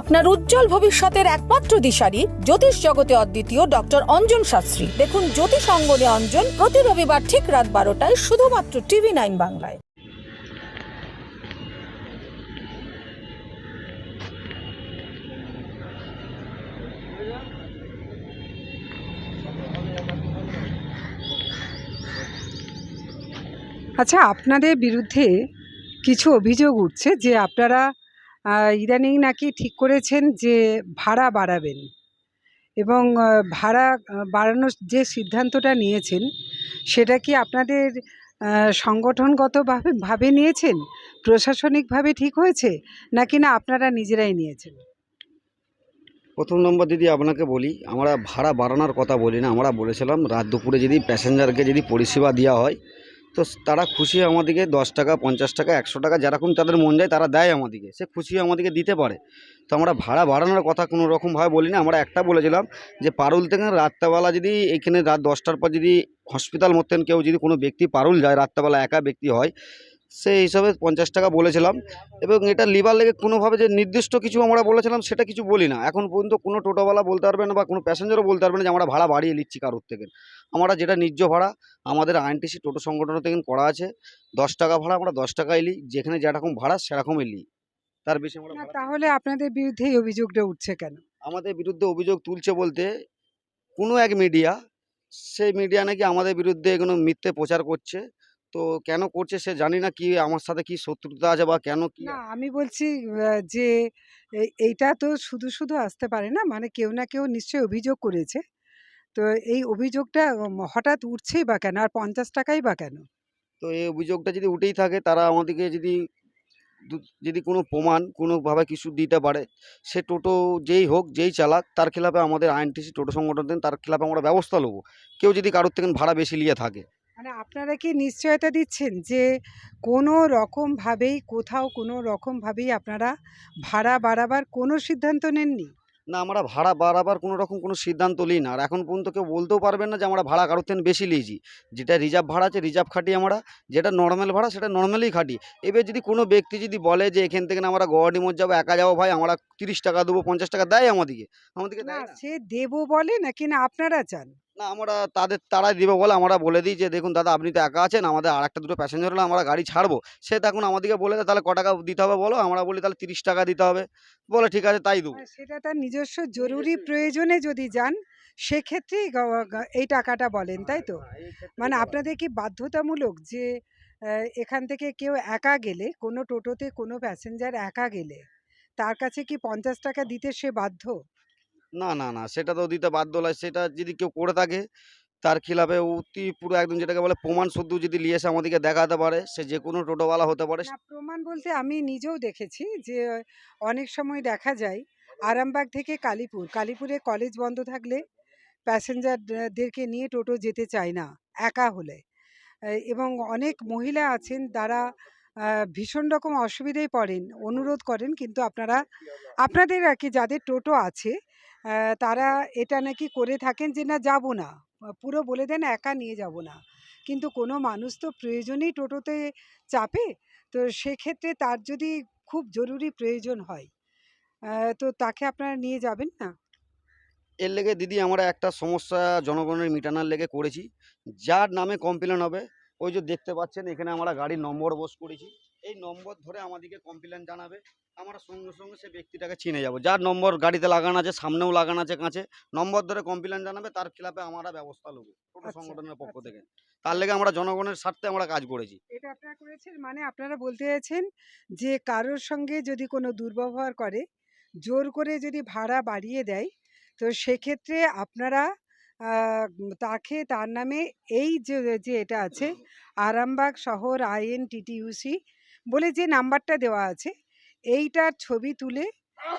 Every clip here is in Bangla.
আপনার উজ্জ্বল ভবিষ্যতের একমাত্র দিশারি জ্যোতিষ জগতে অদ্বিতীয় ডক্টর অঞ্জন শাস্ত্রী। দেখুন জ্যোতিষ অঙ্গনে অঞ্জন প্রতি রবিবার ঠিক রাত বারোটায় শুধুমাত্র টিভি নাইন বাংলায়। আচ্ছা আপনাদের বিরুদ্ধে কিছু অভিযোগ উঠছে যে আপনারা ইদানিং নাকি ঠিক করেছেন যে ভাড়া বাড়াবেন। এবং ভাড়া বাড়ানোর যে সিদ্ধান্তটা নিয়েছেন, সেটা কি আপনাদের সংগঠনগতভাবে ভাবে নিয়েছেন? প্রশাসনিকভাবে ঠিক হয়েছে? নাকি না আপনারা নিজেরাই নিয়েছেন? প্রথম নম্বর দিদি আপনাকে বলি, আমরা ভাড়া বাড়ানোর কথা বলি না, আমরা বলেছিলাম রাত দুপুরে যদি প্যাসেঞ্জারকে যদি পরিষেবা দেওয়া হয় তো তারা খুশি আমাদেরকে দশ টাকা, পঞ্চাশ টাকা, একশো টাকা যেরকম তাদের মন যায় তারা দেয় আমাদেরকে। সে খুশি আমাদেরকে দিতে পারে। তো আমরা ভাড়া বাড়ানোর কথা কোনো রকমভাবে বলি না আমরা একটা বলেছিলাম যে পারুল থেকে রাত্রেবেলা যদি এইখানে রাত দশটার পর যদি হসপিটাল মতেন কেউ যদি কোনো ব্যক্তি পারুল যায়, রাত্রেবেলা একা ব্যক্তি হয় সেই হিসাবে পঞ্চাশ টাকা বলেছিলাম এবং এটা লিবার লেগে কোনোভাবে যে নির্দিষ্ট কিছু আমরা বলেছিলাম সেটা কিছু বলি না। এখন পর্যন্ত কোনো টোটোওয়ালা বলতে পারবে না বা কোনো প্যাসেঞ্জারও বলতে পারবে না যে আমরা ভাড়া বাড়িয়ে নিচ্ছি কারোর থেকে। আমরা যেটা ন্যায্য ভাড়া আমাদের আইনটিসি টোটো সংগঠন থেকে করা আছে। দশ টাকা ভাড়া আমরা দশ টাকায় নিই যেখানে যেরকম ভাড়া সেরকমই নিই। তার বেশি আমরা তাহলে আপনাদের বিরুদ্ধে এই অভিযোগটা উঠছে কেন? আমাদের বিরুদ্ধে অভিযোগ তুলছে বলতে কোনো এক মিডিয়া সেই মিডিয়া নাকি আমাদের বিরুদ্ধে এগুলো মিথ্যে প্রচার করছে। তো কেন করছে সে জানি না কি আমার সাথে কি শত্রুতা আছে বা কেন কি না আমি বলছি যে এইটা তো শুধু শুধু আসতে পারে না মানে কেউ না কেউ নিশ্চয়ই অভিযোগ করেছে। তো এই অভিযোগটা হঠাৎ উঠছেই বা কেন? আর পঞ্চাশ টাকাই বা কেন? তো এই অভিযোগটা যদি উঠেই থাকে তারা আমাদেরকে যদি যদি কোনো প্রমাণ কোনোভাবে কিছু দিতে পারে সে টোটো যেই হোক যেই চালাক তার খেলাপে আমাদের আইনটিসি টোটো সংগঠন দেন তার খেলাপে আমরা ব্যবস্থা নেব। কেউ যদি কারোর থেকে ভাড়া বেশি নিয়ে থাকে। মানে আপনারা কি নিশ্চয়তা দিচ্ছেন যে কোনো রকমভাবেই কোথাও কোনো রকমভাবেই আপনারা ভাড়া বাড়াবার কোনো সিদ্ধান্ত নেননি? না আমরা ভাড়া বাড়াবার কোনো রকম কোনো সিদ্ধান্ত নিই না। আর এখন পর্যন্ত কেউ বলতেও পারবেন না যে আমরা ভাড়া কারোর থেকে বেশি নিয়েছি যেটা রিজার্ভ ভাড়া আছে রিজার্ভ খাটি আমরা যেটা নর্মাল ভাড়া সেটা নর্মালি খাটি এবার যদি কোনো ব্যক্তি যদি বলে যে এখান থেকে আমরা গোয়াডি মোড় যাব একা যাব ভাই আমরা তিরিশ টাকা দেবো পঞ্চাশ টাকা দেয় আমাদেরকে। আমাদেরকে সে দেবো বলে নাকি না আপনারা চান? না আমরা তাদের তারাই দিবে বলে আমরা বলে দিই যে দেখুন দাদা আপনি তো একা আছেন আমাদের আর একটা দুটো প্যাসেঞ্জার হলে আমরা গাড়ি ছাড়বো। সে তখন আমাদেরকে বলে দেয় তাহলে ক টাকা দিতে হবে বলো? আমরা বলি তাহলে তিরিশ টাকা দিতে হবে। বলে ঠিক আছে তাই দেবো। সেটা তার নিজস্ব জরুরি প্রয়োজনে যদি যান সেক্ষেত্রেই এই টাকাটা বলেন তাই তো? মানে আপনাদের কি বাধ্যতামূলক যে এখান থেকে কেউ একা গেলে কোনো টোটোতে কোনো প্যাসেঞ্জার একা গেলে তার কাছে কি পঞ্চাশ টাকা দিতে সে বাধ্য? না না না, সেটা তো দিতে বাধ্য নয়। সেটা যদি কেউ করে থাকে, তার খিলাফে অতি পুরো একদম যেটাকে বলে প্রমাণ শুদ্ধ যদি নিয়ে এসে আমাদেরকে দেখাতে পারে, সে যে কোনো টোটোওয়ালা হতে পারে। প্রমাণ বলতে আমি নিজেও দেখেছি যে, অনেক সময় দেখা যায় আরামবাগ থেকে কালীপুর। কালীপুরে কলেজ বন্ধ থাকলে প্যাসেঞ্জারদেরকে নিয়ে টোটো যেতে চায় না, একা হলে। এবং অনেক মহিলা আছেন, তারা ভীষণ রকম অসুবিধায় পড়েন, অনুরোধ করেন, কিন্তু আপনারা, আপনাদের আর কি যাদের টোটো আছে তারা এটা নাকি করে থাকেন যে, না, যাব না। পুরো বলে দেন, একা নিয়ে যাব না। কিন্তু কোনো মানুষ তো প্রয়োজনেই টোটোতে চাপে, তো সেক্ষেত্রে তার যদি খুব জরুরি প্রয়োজন হয় তো তাকে আপনারা নিয়ে যাবেন না? এর লেগে দিদি, আমরা একটা সমস্যা জনগণের মিটানোর লেগে করেছি। যার নামে কমপ্লেন হবে, ওই যে দেখতে পাচ্ছেন, এখানে আমরা গাড়ির নম্বর বস করেছি। এই নম্বর ধরে আমাদেরকে কমপ্লেন জানাবে। আমরা সঙ্গে সঙ্গে সে ব্যক্তিটাকে চিনে যাব। যার নম্বর গাড়িতে লাগানো আছে সামনেও লাগানো আছে কাছে নম্বর ধরে কমপ্লেন জানাবে তার খেলাপে আমরা ব্যবস্থা নেব আচ্ছা, সংগঠনের পক্ষ আচ্ছা। থেকে। তার লেগে আমরা জনগণের স্বার্থে আমরা কাজ করেছি। এটা আপনারা করেছেন? মানে আপনারা বলতে চাইছেন যে কারোর সঙ্গে যদি কোনো দুর্ব্যবহার করে জোর করে যদি ভাড়া বাড়িয়ে দেয় তো সেক্ষেত্রে আপনারা তাকে তার নামে এই যে এটা আছে আরামবাগ শহর আইএন টিটিইউসি বলে যে নাম্বারটা দেওয়া আছে এইটার ছবি তুলে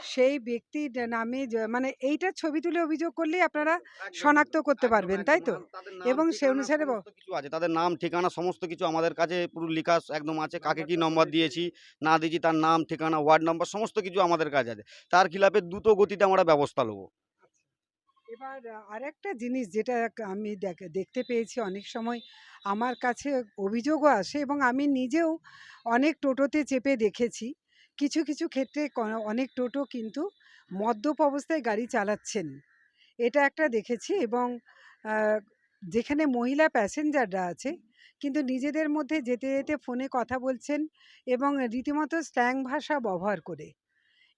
সেই ব্যক্তির নামে মানে এইটার ছবি তুলে অভিযোগ করলেই আপনারা শনাক্ত করতে পারবেন তাই তো? এবং সে অনুসারে কিছু আছে। তাদের নাম ঠিকানা সমস্ত কিছু আমাদের কাছে পুরো লেখা একদম আছে। কাকে কি নম্বর দিয়েছি না দিয়েছি তার নাম ঠিকানা ওয়ার্ড নম্বর সমস্ত কিছু আমাদের কাছে আছে। তার খিলাফে দ্রুত গতিতে আমরা ব্যবস্থা নেব। এবার আরেকটা জিনিস যেটা আমি দেখ- দেখতে পেয়েছি অনেক সময়, আমার কাছে অভিযোগও আসে এবং আমি নিজেও অনেক টোটোতে চেপে দেখেছি। কিছু কিছু ক্ষেত্রে অনেক টোটো কিন্তু মদ্যপ অবস্থায় গাড়ি চালাচ্ছেন। এটা একটা দেখেছি এবং যেখানে মহিলা প্যাসেঞ্জাররা আছে, কিন্তু নিজেদের মধ্যে যেতে যেতে ফোনে কথা বলছেন এবং রীতিমতো স্ল্যাং ভাষা ব্যবহার করে।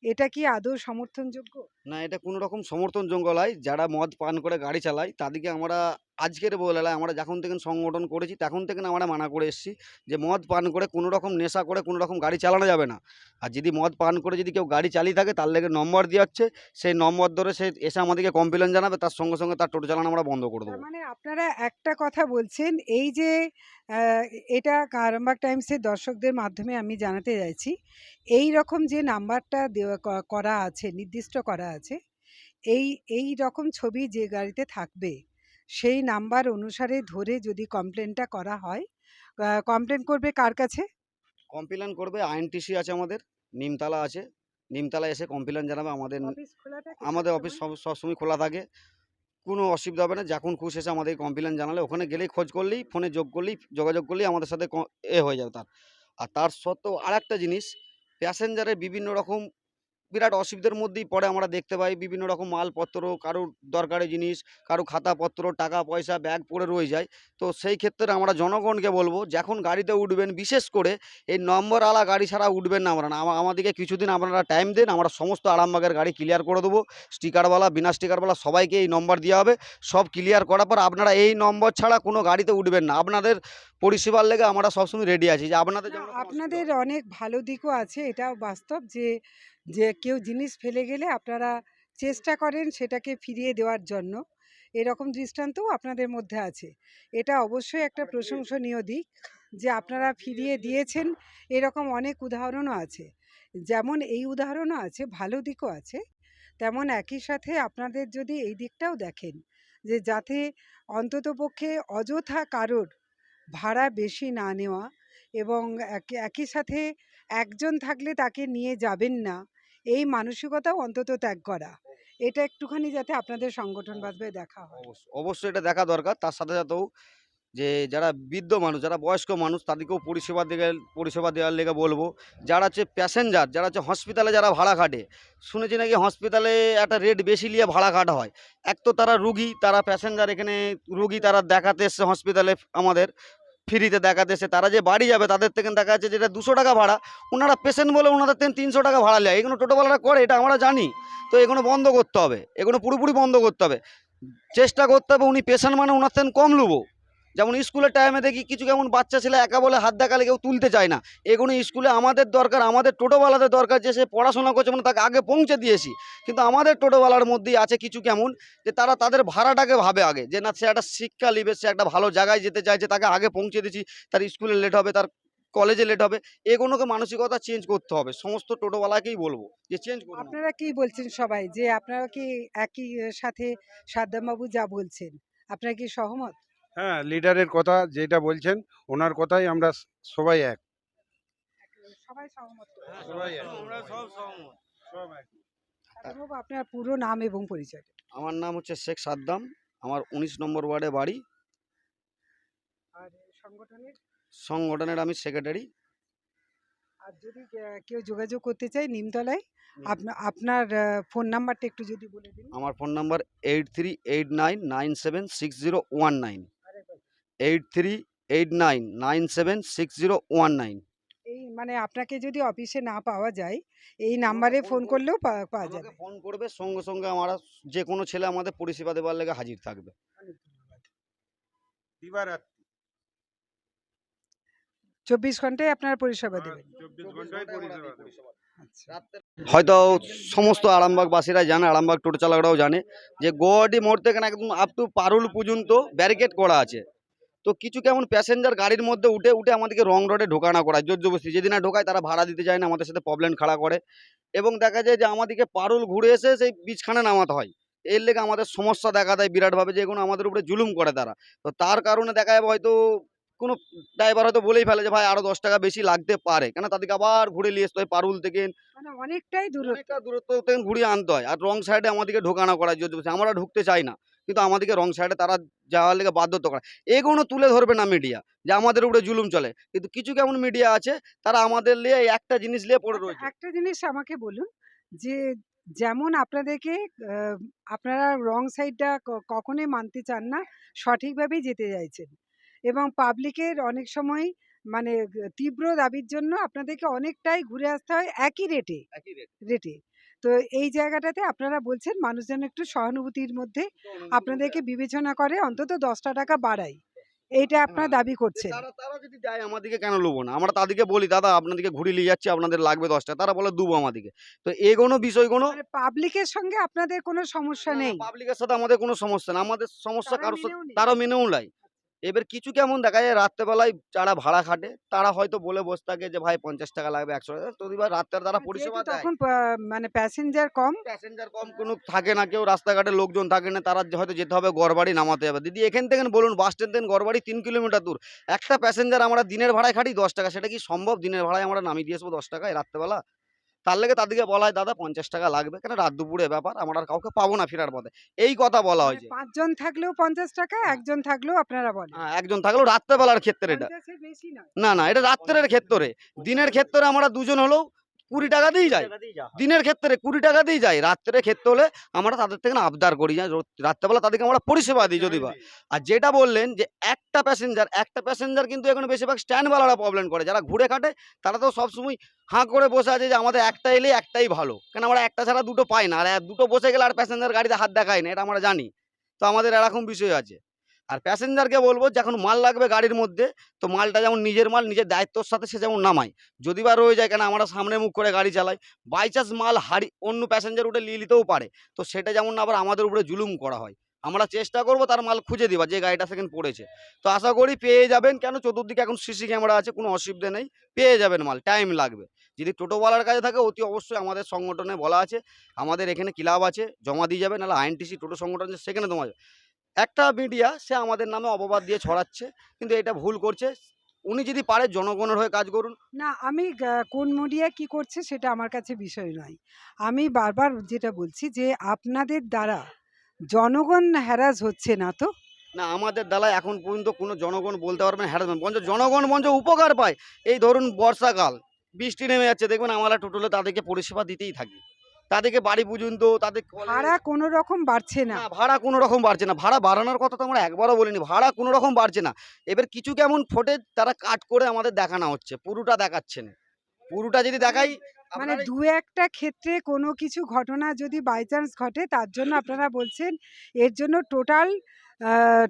এটা কি আদৌ সমর্থনযোগ্য? না, এটা কোনো রকম সমর্থনযোগ্য নয়। যারা মদ পান করে গাড়ি চালায়, তাদেরকে আমরা আজকের বেলায় আমরা যখন থেকে সংগঠন করেছি, তখন থেকে আমরা মানা করে এসেছি যে, মদ পান করে কোনো রকম নেশা করে কোনো রকম গাড়ি চালানো যাবে না। আর যদি মদ পান করে যদি কেউ গাড়ি চালিয়ে থাকে, তার লেগে নম্বর দিয়ে হচ্ছে সেই নম্বর ধরে সে এসে আমাদেরকে কমপ্লেন জানাবে, তার সঙ্গে সঙ্গে তার টোটো চালানো আমরা বন্ধ করে দেবো। মানে আপনারা একটা কথা বলছেন, এই যে এটা আরামবাগ টাইমসের দর্শকদের মাধ্যমে আমি জানাতে চাইছি, এই রকম যে নাম্বারটা দেওয়া করা আছে, নির্দিষ্ট করা আছে, এই এই রকম ছবি যে গাড়িতে থাকবে সেই নাম্বার অনুসারে ধরে যদি কমপ্লেনটা করা হয় কমপ্লেন করবে কার কাছে? কমপ্লেন করবে আইএনটিসি আছে আমাদের নিমতলা আছে। নিমতলা এসে কমপ্লেন জানাবে আমাদের আমাদের অফিস সব সবসময় খোলা থাকে। কোনো অসুবিধা হবে না যখন খুশি এসে আমাদের কমপ্লেন জানালে ওখানে গেলেই খোঁজ করলেই ফোনে যোগ করলেই যোগাযোগ করলেই আমাদের সাথে এ হয়ে যাবে তার। আর তার সত্ত্বেও আর একটা জিনিস প্যাসেঞ্জারের বিভিন্ন রকম বিরাট অসুবিধার মধ্যেই পড়ে আমরা দেখতে পাই। বিভিন্ন রকম মালপত্র কারোর দরকারি জিনিস কারও খাতাপত্র টাকা পয়সা ব্যাগ পড়ে রয়ে যায়। তো সেই ক্ষেত্রে আমরা জনগণকে বলব যখন গাড়িতে উঠবেন বিশেষ করে এই নম্বর আলা গাড়ি ছাড়া উঠবেন না আমরা আমা- আমাদেরকে কিছুদিন আপনারা টাইম দেন আমরা সমস্ত আরামবাগের গাড়ি ক্লিয়ার করে দেবো। স্টিকারওয়ালা বিনা স্টিকারওয়ালা সবাইকে এই নম্বর দেওয়া হবে। সব ক্লিয়ার করার পর আপনারা এই নম্বর ছাড়া কোনো গাড়িতে উঠবেন না। আপনাদের পরিষেবার লেগে আমরা সবসময় রেডি আছি যে আপনাদের না, আপনাদের অনেক ভালো দিকও আছে এটাও বাস্তব যে যে কেউ জিনিস ফেলে গেলে আপনারা চেষ্টা করেন সেটাকে ফিরিয়ে দেওয়ার জন্য। এরকম দৃষ্টান্তও আপনাদের মধ্যে আছে। এটা অবশ্যই একটা প্রশংসনীয় দিক যে আপনারা ফিরিয়ে দিয়েছেন। এরকম অনেক উদাহরণও আছে। যেমন এই উদাহরণও আছে, ভালো দিকও আছে। তেমন একই সাথে আপনাদের যদি এই দিকটাও দেখেন যে যাতে অন্ততপক্ষে অযথা কারোর ভাড়া বেশি না নেওয়া এবং এক- একই সাথে একজন থাকলে তাকে নিয়ে যাবেন না এই মানসিকতাও অন্তত ত্যাগ করা। এটা একটুখানি যাতে আপনাদের সংগঠন বাঁধবে দেখা হয়। অবশ্যই। এটা দেখা দরকার। তার সাথে সাথেও যে যারা বৃদ্ধ মানুষ যারা বয়স্ক মানুষ তাদেরকেও পরিষেবা দিকে পরিষেবা দেওয়ার লেগে বলব যারা হচ্ছে প্যাসেঞ্জার যারা হচ্ছে হসপিটালে যারা ভাড়া খাটে শুনেছি নাকি হসপিটালে একটা রেট বেশি নিয়ে ভাড়া কাটা হয়। এক তো তারা রুগী তারা প্যাসেঞ্জার এখানে রুগী তারা দেখাতে এসছে হসপিটালে আমাদের। ফ্রিতে দেখাতে এসে, তারা যে বাড়ি যাবে, তাদের থেকে দেখা যাচ্ছে যেটা দুশো টাকা ভাড়া। ওনারা পেশেন্ট বলে ওনাদের থেকে তিনশো টাকা ভাড়া নেয়। এগুলো টোটোওয়ালারা করে, এটা আমরা জানি। তো এগুলো বন্ধ করতে হবে। এগুলো পুরোপুরি বন্ধ করতে হবে। চেষ্টা করতে হবে উনি পেশেন্ট মানে ওনার থেকে কম লুবো যেমন স্কুলের টাইমে দেখি কিছু কেমন বাচ্চা ছেলে একা বলে হাত দেখালে কেউ তুলতে চায় না। এগুলো স্কুলে আমাদের দরকার, আমাদের টোটোওয়ালাদের দরকার যে সে পড়াশোনা করছে মানে তাকে আগে পৌঁছে দিয়েছি। কিন্তু আমাদের টোটোওয়ালার মধ্যেই আছে কিছু কেমন যে তারা তাদের ভাড়াটাকে ভাবে আগে, যে না সে একটা শিক্ষা নিবে, সে একটা ভালো জায়গায় যেতে চাইছে তাকে আগে পৌঁছে দিয়েছি, তার স্কুলে লেট হবে, তার কলেজে লেট হবে। এগুলোকে মানসিকতা চেঞ্জ করতে হবে, সমস্ত টোটোওয়ালাকেই বলব যে চেঞ্জ করুন। আপনারা কি বলছেন সবাই? যে আপনারা কি একই সাথে সাদ্দামবাবু যা বলছেন, আপনারা কি সহমত? হ্যাঁ লিডারের কথা যেটা বলছেন ওনার কথাই আমরা সবাই এক। সবাই সহমত। সবাই এক। সাদ্দামবাবু আপনার পুরো নাম এবং পরিচয়। আমার নাম হচ্ছে শেখ সাদ্দাম আমার উনিশ নম্বর ওয়ার্ডে বাড়ি। আর সংগঠনের? সংগঠনের আমি সেক্রেটারি। আর যদি কেউ যোগাযোগ করতে চায় নিমতলায় আপনা- আপনার ফোন নাম্বারটা একটু যদি বলে দিন। আমার phone number eight three eight nine nine seven six zero one nine. Eight three eight nine nine seven six zero one nine এই মানে আপনাকে যদি অফিসে না পাওয়া যায় এই নাম্বারে ফোন করলেও পাওয়া যাবে। ফোন করবে সঙ্গে সঙ্গে আমরা যে কোনো ছেলে আমাদের পরিষেবা দেওয়ার লেগে হাজির থাকবে। চব্বিশ ঘন্টায় আপনারা পরিষেবা দেবেন। চব্বিশ ঘন্টায় পরিষেবা দেবো। আচ্ছা। হয়তো সমস্ত আরামবাগবাসীরা জানে আরামবাগ টোটো চালকরাও জানে যে গুয়াহাটি মোড় থেকে না একদম আপ টু পারুল পর্যন্ত ব্যারিকেড করা আছে। তো কিছু কেমন প্যাসেঞ্জার গাড়ির মধ্যে উঠে উঠে আমাদেরকে রং রোডে ঢোকানো করায় জোর জবরদস্তি। যদি না ঢোকায় তারা ভাড়া দিতে চায় না আমাদের সাথে প্রবলেম খাড়া করে। এবং দেখা যায় যে আমাদেরকে পারুল ঘুরে এসে সেই বীজখানে নামাতে হয়। এর লেগে আমাদের সমস্যা দেখা দেয় বিরাটভাবে যে কোনো আমাদের উপরে জুলুম করে তারা। তো তার কারণে দেখা যাবে হয়তো কোনো ড্রাইভার হয়তো বলেই ফেলে যে ভাই আরও দশ টাকা বেশি লাগতে পারে। কেন তাদেরকে আবার ঘুরে নিয়ে আসতে হয় পারুল থেকে। মানে অনেকটাই দূরত্ব। অনেকটা দূরত্ব থেকে ঘুরিয়ে আনতে হয়। আর রং সাইডে আমাদেরকে ঢোকানো করা জোর জবরদস্তি। আমরা ঢুকতে চাই না। কিন্তু আমাদেরকে রং সাইডে তারা যাওয়ার লেগে বাধ্যতা করে। এগুলো তুলে ধরবে না মিডিয়া যে আমাদের উপরে জুলুম চলে। কিন্তু কিছু কেমন মিডিয়া আছে তারা আমাদের নিয়ে একটা জিনিস নিয়ে পড়ে রয়েছে। একটা জিনিস আমাকে বলুন যে যেমন আপনাদেরকে আপনারা রং সাইডটা কখনোই মানতে চান না সঠিকভাবেই যেতে চাইছেন। এবং পাবলিকের অনেক সময় মানে তীব্র দাবির জন্য আপনাদেরকে অনেকটাই ঘুরে আসতে হয় একই রেটে। রেটে তো এই জায়গাটাতে আপনারা বলছেন মানুষ যেন একটু সহানুভূতির মধ্যে আপনাদেরকে বিবেচনা করে অন্তত দশটা টাকা বাড়াই। এইটা আপনারা হ্যাঁ, দাবি যে করছেন। তারা তারা যদি আমাদেরকে কেন লোবো না? আমরা তাদেরকে বলি দাদা আপনাদেরকে ঘুরে নিয়ে যাচ্ছি আপনাদের লাগবে দশটা তারা বলে দুবো আমাদেরকে তো এগোনো বিষয়গুলো মানে পাবলিকের সঙ্গে আপনাদের কোনো সমস্যা নেই। পাবলিকের সাথে আমাদের কোনো সমস্যা না। আমাদের সমস্যা তারা কারোর সাথে নিক। মেনেও নাই। এবার কিছু কেমন দেখা যায় রাত্রেবেলায় যারা ভাড়া খাটে তারা হয়তো বলে বসে থাকে যে ভাই পঞ্চাশ টাকা লাগবে একশো টাকা। তো এবার রাত্রে তারা পরিষেবা দেয়। তখন মানে প্যাসেঞ্জার কম। প্যাসেঞ্জার কম কোনো থাকে না কেউ রাস্তাঘাটে লোকজন থাকে না তারা হয়তো যেতে হবে গড়বাড়ি নামাতে হবে। দিদি এখান থেকে বলুন বাস স্ট্যান্ড থেকে গড়বাড়ি তিন কিলোমিটার দূর। একটা প্যাসেঞ্জার আমরা দিনের ভাড়ায় খাটি দশ টাকা সেটা কি সম্ভব? দিনের ভাড়ায় আমরা নামিয়ে দিয়ে আসব দশ টাকায় রাত্রেবেলা? তার লেগে তাদেরকে বলা হয় দাদা পঞ্চাশ টাকা লাগবে। কেন? রাত দুপুরে ব্যাপার। আমরা আর কাউকে পাবো না ফেরার পথে। এই কথা বলা হয় যে পাঁচজন থাকলেও পঞ্চাশ টাকা একজন থাকলেও আপনারা বলেন। হ্যাঁ একজন থাকলেও রাত্রেবেলার ক্ষেত্রে এটা। পঞ্চাশের বেশি নয়। না না এটা রাত্রের ক্ষেত্রে। দিনের ক্ষেত্রে আমরা দুজন হলেও কুড়ি টাকা দিয়েই যাই দিনের ক্ষেত্রে কুড়ি টাকা দিয়ে যাই রাত্রের ক্ষেত্রে হলে আমরা তাদের থেকে আবদার করি রাত্রেবেলা তাদেরকে আমরা পরিষেবা দিই যদি বা। আর যেটা বললেন যে একটা প্যাসেঞ্জার একটা প্যাসেঞ্জার কিন্তু এখন বেশিরভাগ স্ট্যান্ডওয়ালারা প্রবলেম করে। যারা ঘুরে কাটে তারা তো সবসময় হাঁ করে বসে আছে যে আমাদের একটা এলে একটাই ভালো। কেন আমরা একটা ছাড়া দুটো পাই না। আর দুটো বসে গেলে আর প্যাসেঞ্জার গাড়িতে হাত দেখায় না এটা আমরা জানি। তো আমাদের এরকম বিষয় আছে। আর প্যাসেঞ্জারকে বলব যখন মাল লাগবে গাড়ির মধ্যে, তো মালটা যেমন নিজের মাল, নিজের দায়িত্বর সাথে সে যেমন নামায়। যদি বা রয়ে যায় কেন, আমরা সামনে মুখ করে গাড়ি চালাই। বাই চান্স মাল হারি অন্য প্যাসেঞ্জার উঠে নিয়ে নিতেও পারে। তো সেটা যেমন না, আবার আমাদের উপরে জুলুম করা হয়। আমরা চেষ্টা করব তার মাল খুঁজে দিবা যে গাড়িটা সেখানে পড়েছে। তো আশা করি পেয়ে যাবেন। কেন? চতুর্দিকে এখন সিসি ক্যামেরা আছে, কোনো অসুবিধা নেই। পেয়ে যাবেন মাল টাইম লাগবে। যদি টোটোওয়ালার কাছে থাকে, অতি অবশ্যই আমাদের সংগঠনে বলা আছে। আমাদের এখানে ক্লাব আছে, জমা দিয়ে যাবে, নাহলে আইএনটিসি টোটো সংগঠন সেখানে যাবে একটা মিডিয়া সে আমাদের নামে অপবাদ দিয়ে ছড়াচ্ছে কিন্তু এটা ভুল করছে। উনি যদি পারে জনগণের হয়ে কাজ করুন। না আমি কোন মিডিয়া কি করছে সেটা আমার কাছে বিষয় নয়। আমি বারবার যেটা বলছি যে আপনাদের দ্বারা জনগণ হ্যারাস হচ্ছে না তো? না আমাদের দ্বারা এখন পর্যন্ত কোনো জনগণ বলতে পারবেন হ্যারাসমেন্ট বঞ্চ জনগণ বঞ্চ উপকার পায়। এই ধরুন বর্ষাকাল বৃষ্টি নেমে যাচ্ছে দেখবেন আমরা টোটোলে তাদেরকে পরিষেবা দিতেই থাকি। তাদেরকে বাড়ি পর্যন্ত তাদের ভাড়া কোনো রকম বাড়ছে না। ভাড়া কোনো রকম বাড়ছে না। ভাড়া বাড়ানোর কথা তো আমরা একবারও বলিনি। ভাড়া কোনো রকম বাড়ছে না। এবার কিছু কেমন ফোটে তারা কাট করে আমাদের দেখানো হচ্ছে। পুরোটা দেখাচ্ছে না। পুরোটা যদি দেখাই মানে দু একটা ক্ষেত্রে কোনো কিছু ঘটনা যদি বাই চান্স ঘটে তার জন্য আপনারা বলছেন এর জন্য টোটাল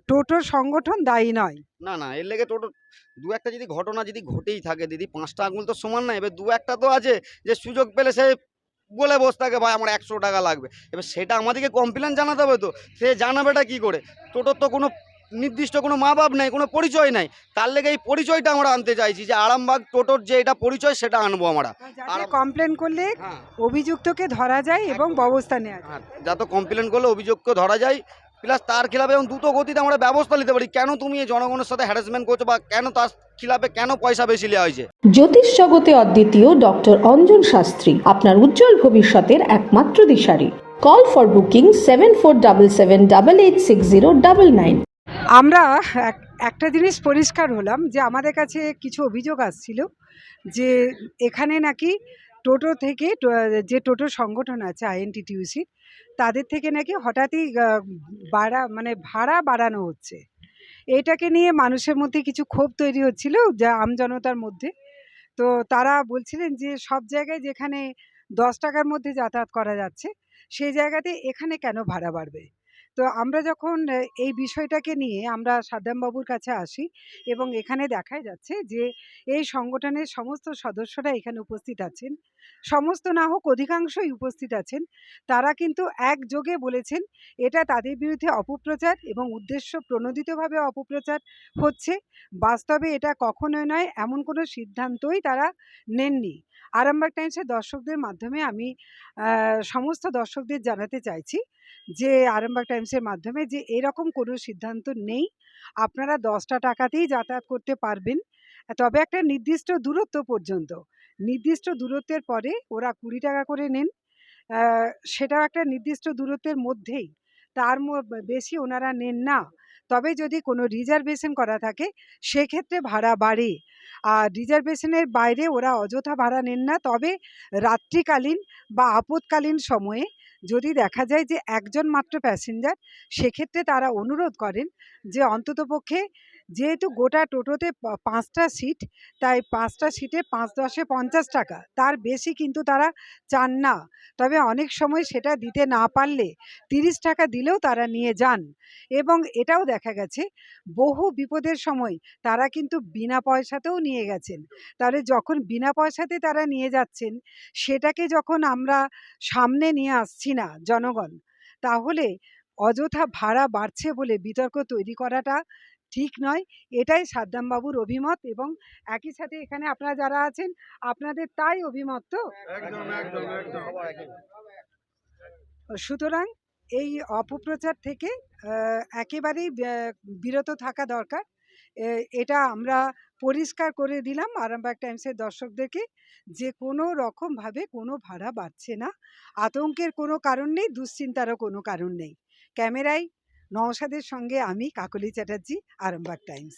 টোটো সংগঠন দায়ী নয়। না না এর লেগে টোটো দু একটা যদি ঘটনা যদি ঘটেই থাকে দিদি পাঁচটা আঙুল তো সমান না। এবার দু একটা তো আছে যে সুযোগ পেলে সে বলে বস থাকে ভাই আমার একশো টাকা লাগবে। এবার সেটা আমাদেরকে কমপ্লেন জানাতে হবে তো। সে জানাবেটা কি করে? টোটোর তো কোনো নির্দিষ্ট কোনো মা বাপ নেই কোনো পরিচয় নাই। তার লেগে এই পরিচয়টা আমরা আনতে চাইছি যে আরামবাগ টোটোর যে এটা পরিচয় সেটা আনব আমরা। আর- কমপ্লেন করলে হ্যাঁ। অভিযুক্তকে ধরা যায় এবং ব্যবস্থা নেওয়া যায়। হ্যাঁ যত কমপ্লেন করলে অভিযোগকে ধরা যায় প্লাস তার খিলাফে এবং দ্রুত গতিতে আমরা ব্যবস্থা নিতে পারি। কেন তুমি এই জনগণের সাথে হ্যারাসমেন্ট করছ বা কেন তার খিলাফে কেন পয়সা বেশি নেওয়া হয়েছে? জ্যোতিষ জগতে অদ্বিতীয় ডক্টর অঞ্জন শাস্ত্রী আপনার উজ্জ্বল ভবিষ্যতের একমাত্র দিশারি। Call for booking seven four double seven double eight six zero double nine আমরা এক- একটা জিনিস পরিষ্কার হলাম যে আমাদের কাছে কিছু অভিযোগ আসছিল যে এখানে নাকি টোটো থেকে যে টোটো সংগঠন আছে আইএনটিটিউসি, তাদের থেকে নাকি হঠাৎই বাড়া মানে ভাড়া বাড়ানো হচ্ছে। এটাকে নিয়ে মানুষের মধ্যে কিছু ক্ষোভ তৈরি হচ্ছিল যা আমজনতার মধ্যে। তো তারা বলছিলেন যে, সব জায়গায় যেখানে দশ টাকার মধ্যে যাতায়াত করা যাচ্ছে, সেই জায়গাতে এখানে কেন ভাড়া বাড়বে? তো আমরা যখন এই বিষয়টাকে নিয়ে আমরা সাদ্দামবাবুর কাছে আসি এবং এখানে দেখা যাচ্ছে যে, এই সংগঠনের সমস্ত সদস্যরা এখানে উপস্থিত আছেন। সমস্ত না হোক অধিকাংশই উপস্থিত আছেন। তারা কিন্তু একযোগে বলেছেন, এটা তাদের বিরুদ্ধে অপপ্রচার এবং উদ্দেশ্য প্রণোদিতভাবে অপপ্রচার হচ্ছে। বাস্তবে এটা কখনোই নয়, এমন কোনো সিদ্ধান্তই তারা নেননি। আরামবাগ টাইমসের দর্শকদের মাধ্যমে আমি সমস্ত দর্শকদের জানাতে চাইছি যে আরামবাগ টাইমসের মাধ্যমে যে এরকম কোনো সিদ্ধান্ত নেই। আপনারা দশটা টাকাতেই যাতায়াত করতে পারবেন। তবে একটা নির্দিষ্ট দূরত্ব পর্যন্ত। নির্দিষ্ট দূরত্বের পরে ওরা কুড়ি টাকা করে নেন। সেটাও একটা নির্দিষ্ট দূরত্বের মধ্যেই। তার বেশি ওনারা নেন না। তবে যদি কোনো রিজার্ভেশন করা থাকে, সেক্ষেত্রে ভাড়া বাড়ে। আর রিজার্ভেশনের বাইরে ওরা অযথা ভাড়া নেন না। তবে রাত্রিকালীন বা আপদকালীন সময়ে যদি দেখা যায় যে একজন মাত্র প্যাসেঞ্জার সেক্ষেত্রে তারা অনুরোধ করেন যে অন্ততপক্ষে যেহেতু গোটা টোটোতে পাঁচটা সিট, তাই পাঁচটা সিটে পাঁচ দশে পঞ্চাশ টাকা। তার বেশি কিন্তু তারা চান না। তবে অনেক সময় সেটা দিতে না পারলে তিরিশ টাকা দিলেও তারা নিয়ে যান। এবং এটাও দেখা গেছে, বহু বিপদের সময় তারা কিন্তু বিনা পয়সাতেও নিয়ে গেছেন। তাহলে যখন বিনা পয়সাতে তারা নিয়ে যাচ্ছেন, সেটাকে যখন আমরা সামনে নিয়ে আসছি না, জনগণ, তাহলে অযথা ভাড়া বাড়ছে বলে বিতর্ক তৈরি করাটা ঠিক নয়। এটাই সাদ্দামবাবুর অভিমত এবং একই সাথে এখানে আপনারা যারা আছেন আপনাদের তাই অভিমত তো? সুতরাং এই অপপ্রচার থেকে একেবারেই বিরত থাকা দরকার। এটা আমরা পরিষ্কার করে দিলাম আরামবাগ টাইমসের দর্শকদেরকে যে কোনো রকমভাবে কোনো ভাড়া বাড়ছে না। আতঙ্কের কোনো কারণ নেই দুশ্চিন্তারও কোনো কারণ নেই। ক্যামেরায় নওশাদের সঙ্গে আমি কাকলি চ্যাটার্জি আরামবাগ টাইমস।